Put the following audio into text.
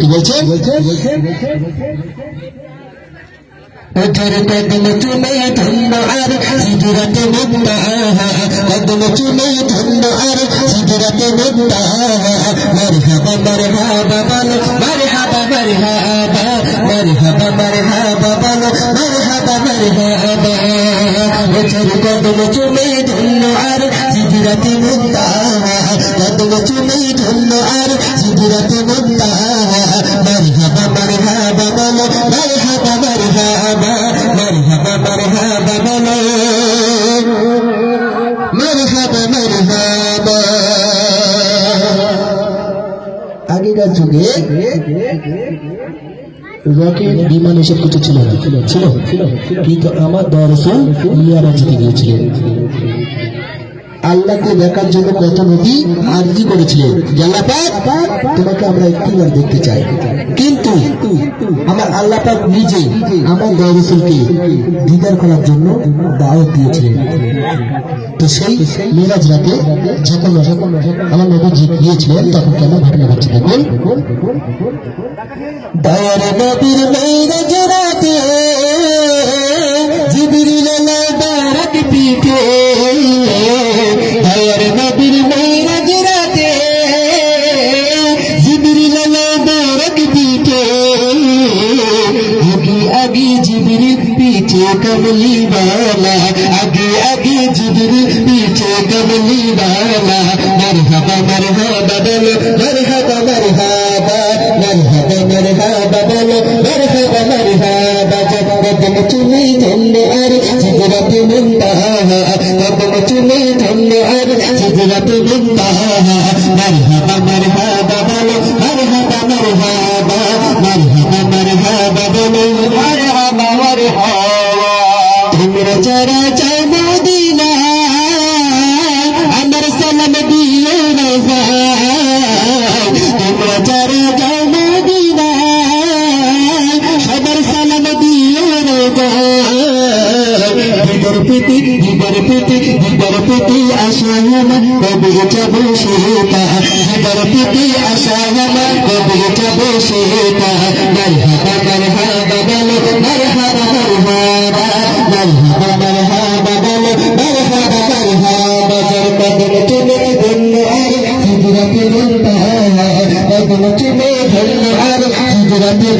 কি বলছে? ওঠর কদম চুমে ধন্য আর সিজরাতে মুক্তা কদম চুমে ধন্য আর সিজরাতে মুক্তা মারহাবা মারহাবা বলো, মারহাবা মারহাবা মারহাবা মারহাবা বলো, মারহাবা মারহাবা ওঠর কদম চুমে ধন্য আর সিজরাতে মুক্তা কদম চুমে ধন্য আর যুগে রকেট বিমান এসব কিছু ছিল না। ছিল কিন্তু আমার দর্শন ইয়ারা জিতে গিয়েছিলেন আল্লাহকে দেখার জন্য কত নবী আরজি করেছিলেন তোমাকে আমরা একটিবার দেখতে চাই। কিন্তু আমার আল্লাহ পাক নিজে আমার দরসুলকে দিদার করার জন্য দাওয়াত দিয়েছিলেন। তো সেই মেরাজ রাতে যখন আমার নবী গিয়েছিলেন, তখন কেন ঘটনা ঘটছে দেখুন দয়ার कमली वाला आगे आगे जिबरी पीछे कमली वाला मरहबा मरहबा बोलो मरहबा मरहबा मरहबा मरहबा बोलो मरहबा मरहबा जब कदम चुनी धन्य अरे जिगरत मुंदा कदम चुनी धन्य अरे जिगरत मुंदा मरहबा मरहबा बोलो मरहबा मरहबा मरहबा मरहबा बोलो मरहबा मरहबा তোমরা যারা চাও মদিনা আমার সালাম দিও না তোমরা যারা যাও মদিনা সবার সালাম দিও না দিবার প্রীতি দিবার প্রীতি দিবার কদম তুমি ধন্য আর হিজরাতে